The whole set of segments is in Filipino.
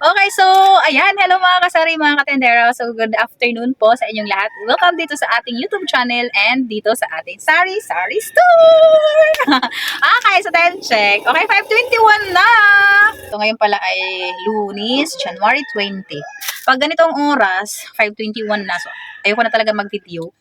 Okay, so, ayan. Hello mga kasari, mga katendera. So, good afternoon po sa inyong lahat. Welcome dito sa ating YouTube channel and dito sa ating Sari Sari Store! okay, so time check. Okay, 5.21 na! So, ngayon pala ay lunis, January 20. Pag ganitong oras, 5.21 na. So, ayoko na talaga mag-video.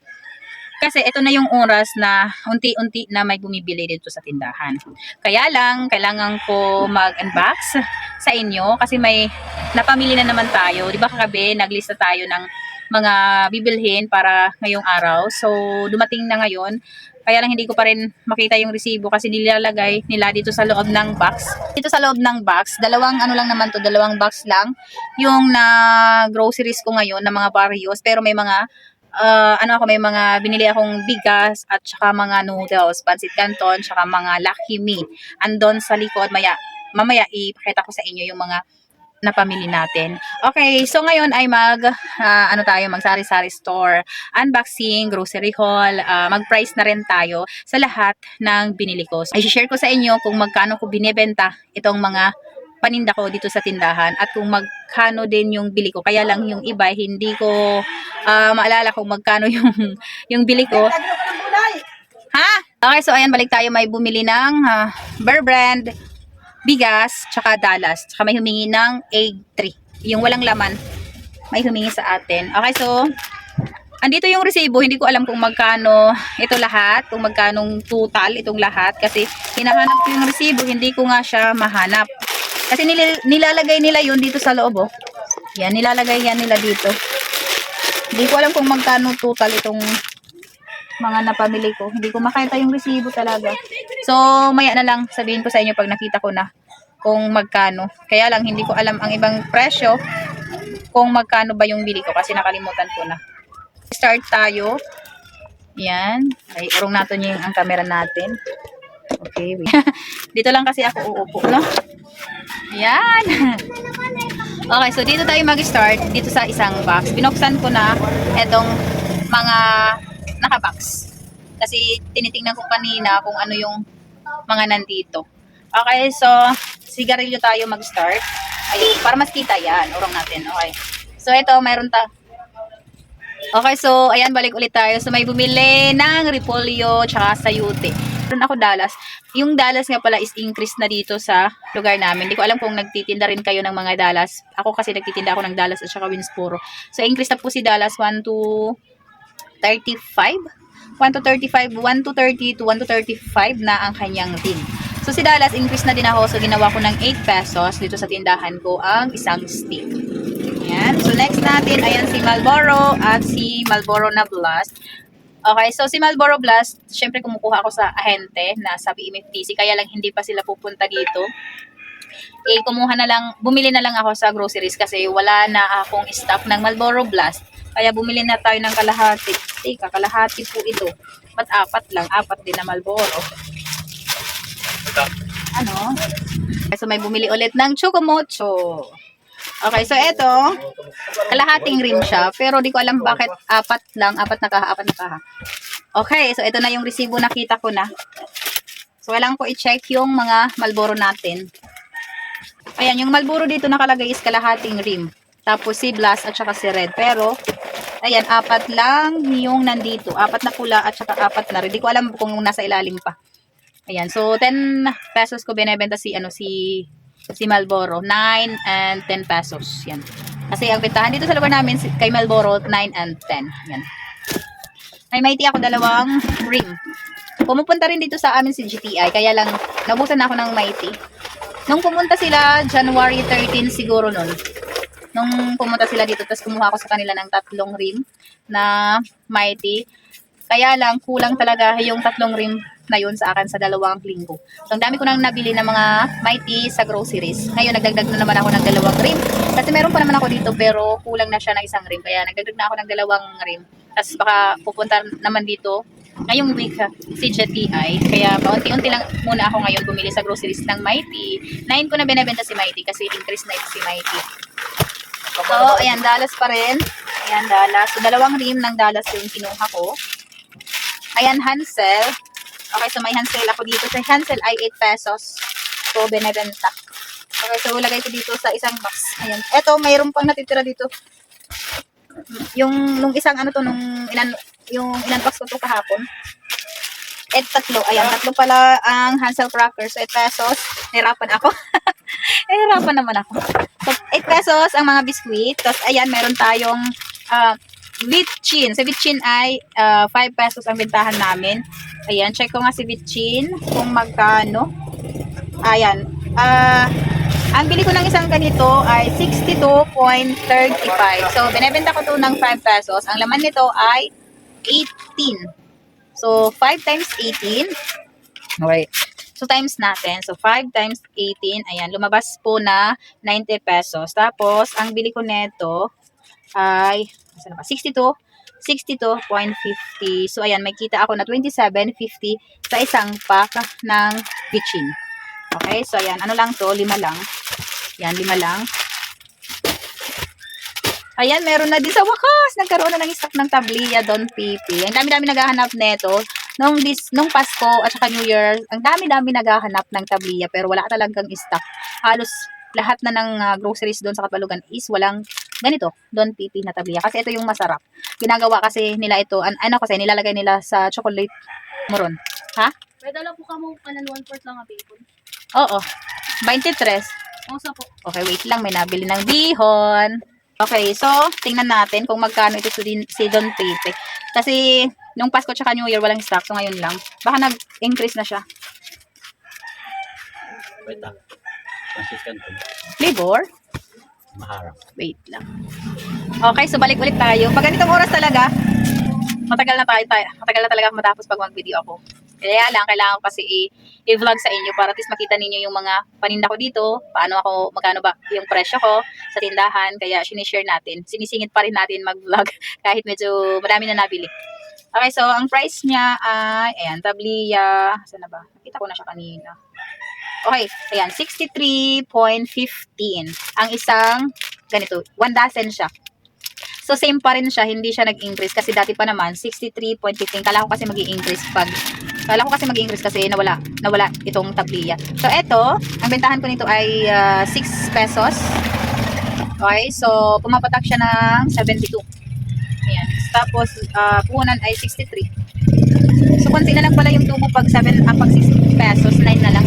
Kasi ito na yung oras na unti-unti na may bumibili dito sa tindahan. Kaya lang, kailangan ko mag-unbox sa inyo kasi may napamili na naman tayo. Di ba kagabi, naglista tayo ng mga bibilhin para ngayong araw. So, dumating na ngayon. Kaya lang hindi ko pa rin makita yung resibo kasi nilalagay nila dito sa loob ng box. Dito sa loob ng box, dalawang ano lang naman to, dalawang box lang. Yung na groceries ko ngayon na mga barrios. Pero may mga uh, ano ako, may mga binili akong bigas at saka mga noodles, pancit canton, saka mga Lucky Me. Andon sa likod, maya, mamaya ipakita ko sa inyo yung mga napamili natin. Okay, so ngayon ay mag, ah, ano tayo, mag sari-sari store, unboxing, grocery haul, ah, mag-price na rin tayo sa lahat ng binili ko. So, I-share ko sa inyo kung magkano ko binibenta itong mga paninda ko dito sa tindahan at kung magkano din yung bili ko. Kaya lang yung iba, hindi ko ah, maalala kung magkano yung, yung bili ko. Ha? Okay, so ayan, balik tayo. May bumili ng ah, Bear Brand, bigas, tsaka Dallas. Tsaka may humingi ng egg 3. Yung walang laman, may humingi sa atin. Okay, so, andito yung resibo. Hindi ko alam kung magkano ito lahat, kung magkanong total itong lahat. Kasi hinahanap ko yung resibo, hindi ko nga siya mahanap. Kasi nil- nilalagay nila yun dito sa loob, oh. Yan, nilalagay yan nila dito. Hindi ko alam kung magkano total itong mga napamili ko. Hindi ko makita yung resibo talaga. So, maya na lang sabihin ko sa inyo pag nakita ko na kung magkano. Kaya lang, hindi ko alam ang ibang presyo kung magkano ba yung bili ko kasi nakalimutan ko na. Start tayo. Yan. Ay, urong natin yung ang camera natin. Okay. wait. dito lang kasi ako uupo, no? Yan. okay, so dito tayo mag-start. Dito sa isang box. Binuksan ko na etong mga nakabox. Kasi tinitingnan ko kanina kung ano yung mga nandito. Okay, so sigarilyo tayo mag-start. Ay, para mas kita yan. Urong natin. Okay. So ito, mayroon ta Okay, so ayan, balik ulit tayo. So may bumili ng repolyo tsaka sayute. Meron ako Dallas. Yung Dallas nga pala is increase na dito sa lugar namin. Hindi ko alam kung nagtitinda rin kayo ng mga Dallas. Ako kasi nagtitinda ako ng Dallas at saka Winsporo. So increase na po si Dallas 1 to 35. 1 to 35, 1 to 30 to 1 to 35 na ang kanyang ring. So si Dallas, increase na din ako. So ginawa ko ng 8 pesos dito sa tindahan ko ang isang stick. Ayan. So next natin, ayan si Malboro at si Malboro na Blast. Okay, so si Malboro Blast, syempre kumukuha ako sa ahente na sa BMFTC, kaya lang hindi pa sila pupunta dito. Eh, kumuha na lang, bumili na lang ako sa groceries kasi wala na akong stock ng Malboro Blast. Kaya bumili na tayo ng kalahati. Teka, kalahati po ito. Ba't apat lang? Apat din na Malboro. Ano? So may bumili ulit ng Chocomocho. Okay, so ito, kalahating rim siya, pero di ko alam bakit apat lang, apat na kaha, apat na kaha. Okay, so ito na yung resibo nakita ko na. So kailangan ko i-check yung mga Malboro natin. Ayan, yung Malboro dito nakalagay is kalahating rim. Tapos si Blast at saka si Red. Pero, ayan, apat lang yung nandito. Apat na pula at saka apat na red. Di ko alam kung nasa ilalim pa. Ayan, so 10 pesos ko binebenta si, ano, si si Malboro, 9 and 10 pesos. Yan. Kasi ang bentahan dito sa lugar namin kay Malboro, 9 and 10. Yan. May maiti ako dalawang ring. Pumupunta rin dito sa amin si GTI, kaya lang nabusan na ako ng maiti. Nung pumunta sila, January 13 siguro nun. Nung pumunta sila dito, tapos kumuha ako sa kanila ng tatlong rim na mighty. Kaya lang, kulang talaga yung tatlong rim na yun sa akin sa dalawang linggo. So, ang dami ko nang nabili ng mga mighty sa groceries. Ngayon, nagdagdag na naman ako ng dalawang rim. Kasi meron pa naman ako dito, pero kulang na siya ng isang rim. Kaya nagdagdag na ako ng dalawang rim. Tapos baka pupunta naman dito ngayong week si GTI. Kaya paunti-unti lang muna ako ngayon bumili sa groceries ng Mighty. 9 ko na binebenta si Mighty kasi increase na si Mighty. So, ayan, Dallas pa rin. Ayan, Dallas. So, dalawang rim ng Dallas yung kinuha ko. Ayan, Hansel. Okay, so may Hansel ako dito. Sa Hansel ay 8 pesos. So, benebenta. Okay, so lagay ko dito sa isang box. Ayan. Ito, mayroon pang natitira dito. Yung, nung isang ano to, nung ilan, yung ilan box ko to kahapon. Eh, tatlo. Ayan, tatlo pala ang Hansel crackers. So, 8 pesos. Nahirapan ako. Nahirapan naman ako. So, 8 pesos ang mga biskuit. Tapos, ayan, meron tayong uh, Vitchin. Si Vitchin ay uh, 5 pesos ang bentahan namin. Ayan, check ko nga si Vitchin kung magkano. Ayan. Ah, ang bili ko ng isang ganito ay 62.35. So, binebenta ko to ng 5 pesos. Ang laman nito ay 18. So, 5 times 18. Okay. So, times natin. So, 5 times 18. Ayan, lumabas po na 90 pesos. Tapos, ang bili ko neto ay, saan ba? 62. 62.50. So, ayan, may kita ako na 27.50 sa isang pack ng bitchin. Okay, so ayan, ano lang to, lima lang. Yan, lima lang. Ayan, meron na din sa wakas. Nagkaroon na ng stock ng tabliya, Don Pipi. Ang dami-dami naghahanap nito. Nung, dis, nung Pasko at saka New Year, ang dami-dami naghahanap ng tabliya pero wala talagang stock. Halos lahat na ng uh, groceries doon sa Katbalugan is walang ganito, Don Pipi na tabliya. Kasi ito yung masarap. Ginagawa kasi nila ito, an ano kasi, nilalagay nila sa chocolate moron. Ha? Pwede lang po ka mo kanan one fourth lang ang bacon. Oo. 23. Mausa po. Okay, wait lang. May nabili ng bihon. Okay, so, tingnan natin kung magkano ito si, Din- si Don Pepe. Kasi, nung Pasko tsaka New Year, walang stock. So, ngayon lang. Baka nag-increase na siya. Wait lang. Consistent po. Flavor? Maharap. Wait lang. Okay, so balik ulit tayo. Pag ganitong oras talaga, matagal na tayo, matagal na talaga matapos pag mag-video ako. Kaya lang, kailangan ko kasi i-vlog sa inyo para at least makita ninyo yung mga paninda ko dito, paano ako, magkano ba yung presyo ko sa tindahan, kaya sinishare natin. Sinisingit pa rin natin mag-vlog kahit medyo marami na nabili. Okay, so ang price niya ay, ayan, tabliya, saan na ba? Nakita ko na siya kanina. Okay, ayan, 63.15. Ang isang, ganito, 1 dozen siya. So, same pa rin siya, hindi siya nag-increase kasi dati pa naman, 63.15. Kala ko kasi mag increase pag, kala ko kasi mag increase kasi nawala, nawala itong tabliya. So, eto, ang bentahan ko nito ay ah, 6 pesos. Okay, so, pumapatak siya ng 72. Ayan. Tapos, uh, puhunan ay 63. So, konti na lang pala yung tubo pag 7, ah, pag 6 pesos, 9 na lang.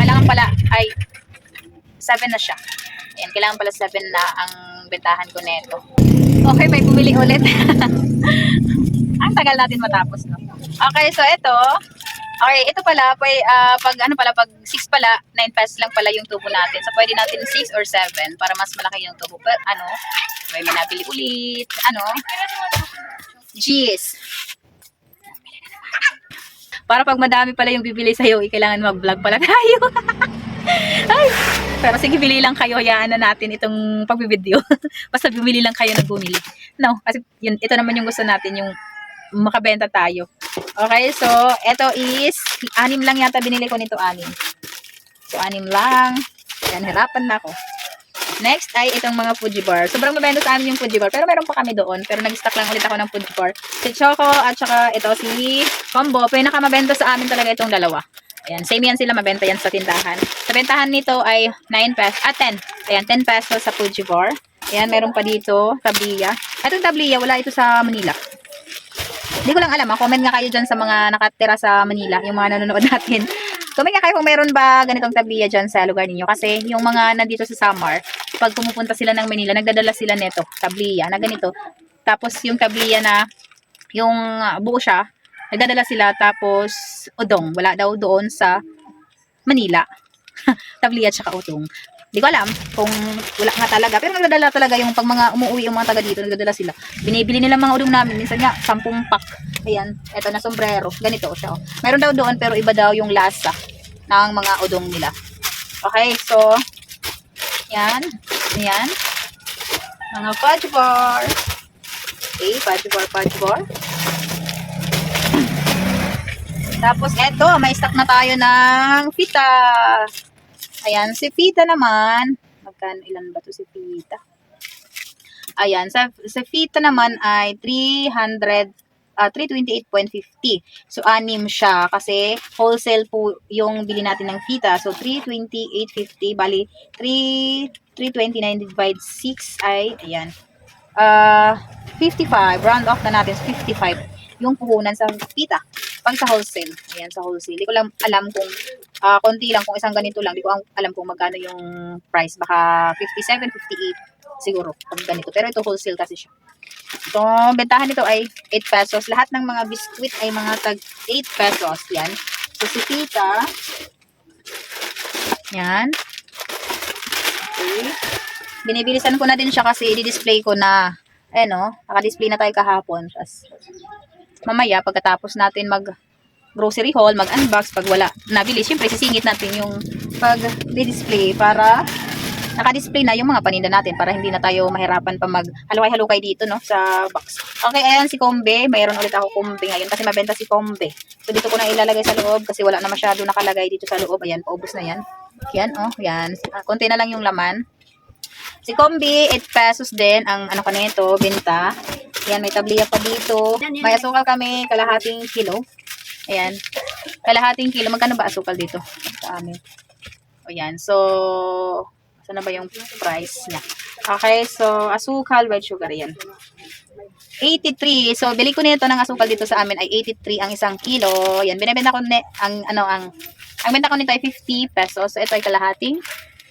Kailangan pala ay 7 na siya. Ayan, kailangan pala 7 na ang bentahan ko neto. Okay, may bumili ulit. ang tagal natin matapos, no? Okay, so ito, okay, ito pala, pag, ah, pag ano pala, pag 6 pala, 9 pesos lang pala yung tubo natin. So, pwede natin 6 or 7 para mas malaki yung tubo. Pero, ano, may manabili ulit, ano, Jeez. Para pag madami pala yung bibili sa'yo, eh, kailangan mag-vlog pala tayo. Ay, pero sige, bili lang kayo. Hayaan na natin itong pagbibideo. Basta bumili lang kayo na bumili. No, kasi yun, ito naman yung gusto natin, yung makabenta tayo. Okay, so, ito is, anim lang yata binili ko nito, anim. So, anim lang. Yan, hirapan na ako. Next ay itong mga Fuji bar. Sobrang mabenta sa amin yung Fuji bar. Pero meron pa kami doon. Pero nag-stock lang ulit ako ng Fuji bar. Si Choco at saka ito si Combo. Pinakamabenta sa amin talaga itong dalawa. Ayan, same yan sila mabenta yan sa tindahan. Sa bentahan nito ay 9 pesos, ah 10. Ayan, 10 pesos sa Fuji bar. Ayan, meron pa dito, tabliya. Itong tabliya, wala ito sa Manila. Hindi ko lang alam, ha? comment nga kayo dyan sa mga nakatira sa Manila, yung mga nanonood natin. Comment nga kayo kung meron ba ganitong tabliya dyan sa lugar ninyo. Kasi yung mga nandito sa Samar, pag pumupunta sila ng Manila, nagdadala sila neto, tabliya, na ganito. Tapos yung tabliya na, yung ah, buo siya, nagdadala sila, tapos udong. Wala daw doon sa Manila. tabliya at saka udong. Hindi ko alam kung wala nga talaga. Pero nagdadala talaga yung pag mga umuwi yung mga taga dito, nagdadala sila. Binibili nila mga udong namin. Minsan nga, 10 pack. Ayan, eto na sombrero. Ganito siya. Oh. Meron daw doon, pero iba daw yung lasa ng mga udong nila. Okay, so, yan. Yan. Mga fudge bar. Okay, fudge bar, fudge bar. Tapos, eto, may stock na tayo ng fita. Ayan, si Fita naman, magkano ilan ba to si Fita? Ayan, sa, sa Fita naman ay 300 ah, 328.50. So, anim siya kasi wholesale po yung bili natin ng fita. So, 328.50. Bali, 3, 329 divided 6 ay, ayan, ah 55. Round off na natin, 55 yung puhunan sa fita. Pag sa wholesale. Ayan, sa wholesale. Di ko lang alam kung ah konti lang, kung isang ganito lang. Di ko alam kung magkano yung price. Baka 57, 58 siguro. Pag ganito. Pero ito wholesale kasi siya. Ito, bentahan nito ay 8 pesos. Lahat ng mga biskuit ay mga tag 8 pesos. Yan. So, si Tita, yan. Okay. Binibilisan ko na din siya kasi i-display ko na, eh no, naka-display na tayo kahapon. Tapos, mamaya, pagkatapos natin mag grocery haul, mag-unbox, pag wala nabili, syempre sisingit natin yung pag-display para naka-display na yung mga paninda natin para hindi na tayo mahirapan pa mag halukay-halukay dito no sa box. Okay, ayan si Kombe. Mayroon ulit ako Kombe ngayon kasi mabenta si Kombe. So dito ko na ilalagay sa loob kasi wala na masyado nakalagay dito sa loob. Ayan, paubos na yan. Yan, oh, yan. Ah, Konti na lang yung laman. Si Kombi, 8 pesos din ang ano kanito, benta. Yan, may tabliya pa dito. May asukal kami, kalahating kilo. Ayan. Kalahating kilo. Magkano ba asukal dito? Sa amin. O yan. So, saan na ba yung price niya? Okay, so, asukal, white sugar, yan. 83. So, bili ko nito ng asukal dito sa amin ay 83 ang isang kilo. Yan, binibenta ko ne, ang, ano, ang, ang benta ko nito ay 50 pesos. So, ito ay kalahating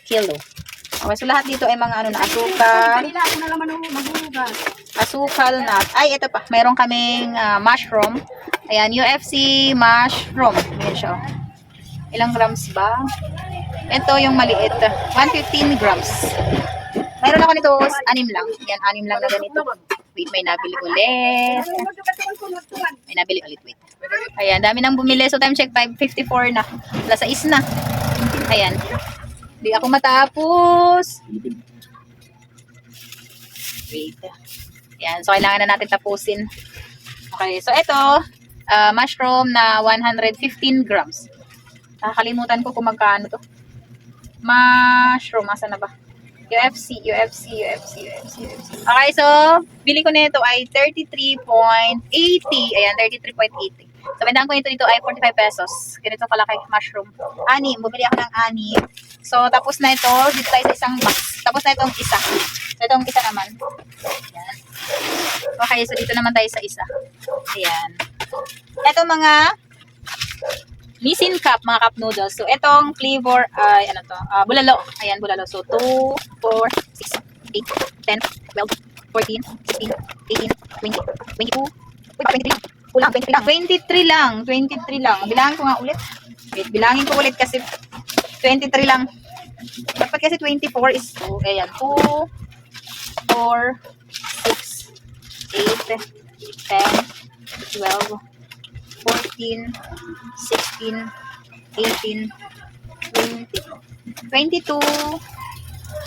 kilo. Okay, so lahat dito ay mga ano na asukal. Kanila ako na naman ang maghugas. Asukal na. Ay, ito pa. Mayroon kaming ah, mushroom. Ayan, UFC mushroom. Ayan siya. oh. Ilang grams ba? Ito yung maliit. 115 grams. Mayroon ako nito, anim lang. Yan, anim lang na ganito. Wait, may nabili ulit. May nabili ulit, wait. Ayan, dami nang bumili. So, time check, 5.54 na. Alas 6 na. Ayan. Di ako matapos. Wait. Yan. So, kailangan na natin tapusin. Okay. So, ito, ah, mushroom na 115 grams. Nakakalimutan ko kung magkano to. Mushroom. Asa na ba? UFC, UFC, UFC, UFC, UFC. Okay, so, bili ko nito ay 33.80. Ayan, 33.80. So, bendahan ko nito dito ay 45 pesos. Ganito kalaki, mushroom. Anim. Bumili ako ng anim. So, tapos na ito. Dito tayo sa isang box. Tapos na itong isa. So, itong isa naman. Ayan. Okay, so dito naman tayo sa isa. Ayan. Ito mga Nissin cup, mga cup noodles. So, itong flavor ay, ano to, ah, bulalo. Ayan, bulalo. So, 2, 4, 6, 8, 10, 12, 14, 16, 18, 20, 22, uy, 23 lang. Kulang, 23 lang. 23 lang. 23 lang. Bilangin ko nga ulit. Wait, bilangin ko ulit kasi 23 lang. Dapat kasi 24 is 2. Ayan, 2, 4, 6, 8, 10, 12, 14, 16, 18, 20, 22,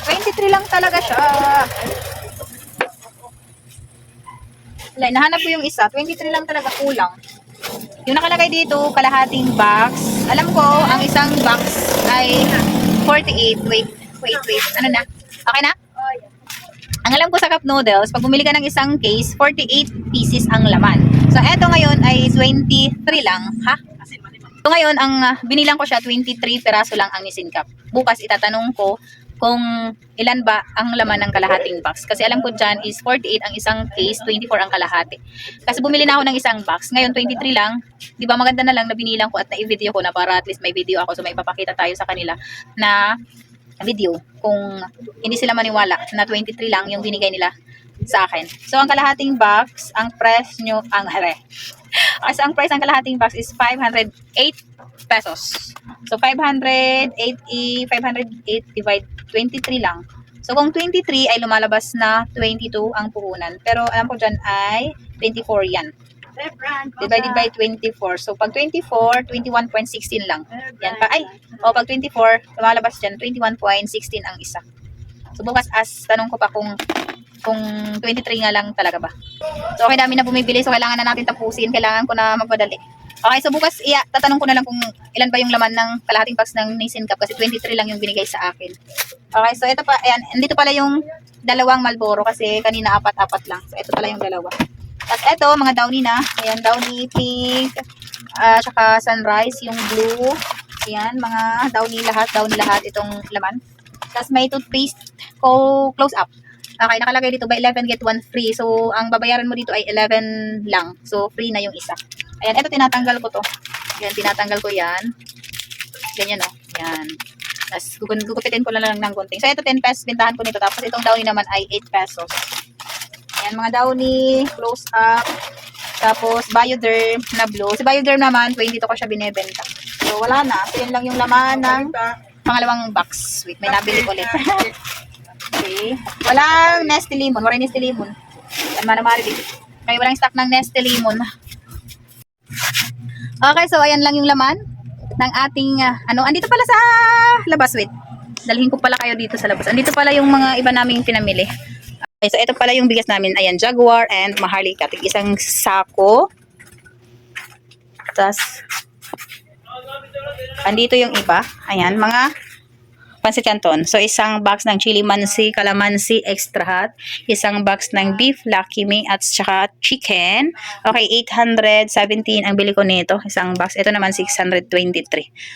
23 lang talaga siya. Wala, nahanap ko yung isa. 23 lang talaga kulang. Yung nakalagay dito, kalahating box. Alam ko, ang isang box ay 48. Wait, wait, wait. Ano na? Okay na? Ang alam ko sa cup noodles, pag bumili ka ng isang case, 48 pieces ang laman. So, eto ngayon ay 23 lang. Ha? So, ngayon, ang ah, binilang ko siya, 23 peraso lang ang Nissin Cup. Bukas, itatanong ko kung ilan ba ang laman ng kalahating box. Kasi alam ko dyan is 48 ang isang case, 24 ang kalahati. Kasi bumili na ako ng isang box. Ngayon, 23 lang. Di ba maganda na lang na binilang ko at na-video ko na para at least may video ako so may papakita tayo sa kanila na video kung hindi sila maniwala na 23 lang yung binigay nila sa akin. So, ang kalahating box, ang price nyo, ang are. As ang price ng kalahating box is 508 pesos. So, 580, 508 divide 23 lang. So, kung 23 ay lumalabas na 22 ang puhunan. Pero, alam ko dyan ay 24 yan. Divided by 24. So, pag 24, 21.16 lang. Yan pa. Ay, o pag 24, lumalabas dyan, 21.16 ang isa. So, bukas as, tanong ko pa kung kung 23 nga lang talaga ba. So, okay, dami na bumibili. So, kailangan na natin tapusin. Kailangan ko na magpadali. Okay, so bukas, iya, tatanong ko na lang kung ilan ba yung laman ng kalahating box ng Nissin Cup kasi 23 lang yung binigay sa akin. Okay, so ito pa, ayan, andito pala yung dalawang Malboro kasi kanina apat-apat lang. So, ito pala yung dalawa. Tapos eto, mga downy na. Ayan, downy pink. ah tsaka sunrise, yung blue. Ayan, mga downy lahat, downy lahat itong laman. Tapos may toothpaste ko close up. Okay, nakalagay dito by 11 get 1 free. So, ang babayaran mo dito ay 11 lang. So, free na yung isa. Ayan, ito tinatanggal ko to. Ayan, tinatanggal ko yan. Ganyan o. Yan. Tapos, gugun- gugupitin ko na lang ng gunting. So, ito 10 pesos, bintahan ko nito. Tapos, itong downy naman ay 8 pesos. Ayan, mga downy, close up. Tapos, Bioderm na blue. Si Bioderm naman, 22 ko siya binebenta. So, wala na. So, yun lang yung laman ng pangalawang box. Wait, may nabili ulit. okay. Walang Nestle Lemon. Wala Nestle Lemon. Yan, maramari dito. May walang stock ng Nestle Lemon. Okay, so ayan lang yung laman ng ating, ah, ano, andito pala sa labas, wait. Dalhin ko pala kayo dito sa labas. Andito pala yung mga iba naming pinamili. Okay, so ito pala yung bigas namin. Ayan, Jaguar and Maharlika. Tig isang sako. Tapos, andito yung iba. Ayan, mga pansit canton. So, isang box ng chili mansi, calamansi, extra hot. Isang box ng beef, lucky me, at saka chicken. Okay, 817 ang bili ko nito. Isang box. Ito naman 623.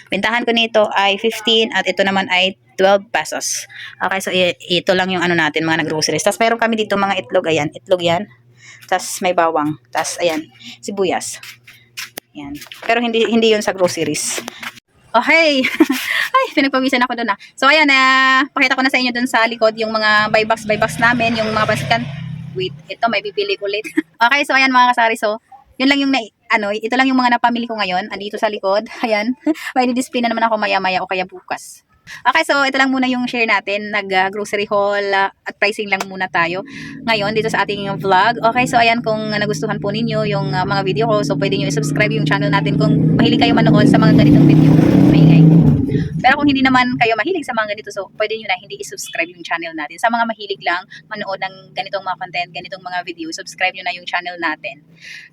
Bintahan ko nito ay 15 at ito naman ay 12 pesos. Okay, so ito lang yung ano natin, mga nag-groceries. Tapos meron kami dito mga itlog. Ayan, itlog yan. Tapos may bawang. Tapos ayan, sibuyas. Ayan. Pero hindi hindi yun sa groceries. Oh, hey! Ay, pinagpawisan ako doon ah. So, ayan, na pakita ko na sa inyo doon sa likod yung mga buy box, buy box namin, yung mga pasikan. Wait, ito, may pipili ulit. okay, so ayan mga kasari. So, yun lang yung na, ano, ito lang yung mga napamili ko ngayon. Andito sa likod. Ayan. may display na naman ako maya-maya o kaya bukas. Okay, so ito lang muna yung share natin. Nag-grocery haul uh, at pricing lang muna tayo ngayon dito sa ating vlog. Okay, so ayan kung nagustuhan po ninyo yung uh, mga video ko, so pwede nyo i-subscribe yung channel natin kung mahilig kayo manood sa mga ganitong video. Maingay. Pero kung hindi naman kayo mahilig sa mga ganito, so pwede nyo na hindi i-subscribe yung channel natin. Sa mga mahilig lang manood ng ganitong mga content, ganitong mga video, subscribe nyo na yung channel natin.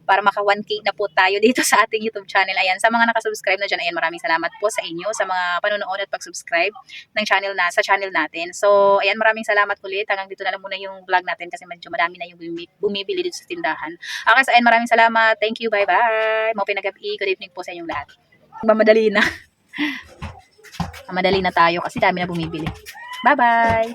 Para maka 1K na po tayo dito sa ating YouTube channel. Ayan, sa mga nakasubscribe na dyan, ayan, maraming salamat po sa inyo sa mga panonood at pag-subscribe ng channel na sa channel natin. So, ayan, maraming salamat ulit. Hanggang dito na lang muna yung vlog natin kasi medyo madami na yung bumi- bumibili dito sa tindahan. Okay, so ayan, maraming salamat. Thank you. Bye-bye. Mau pinagabi. Good evening po sa inyong lahat. Mamadali na. Mamadali na tayo kasi dami na bumibili. Bye-bye.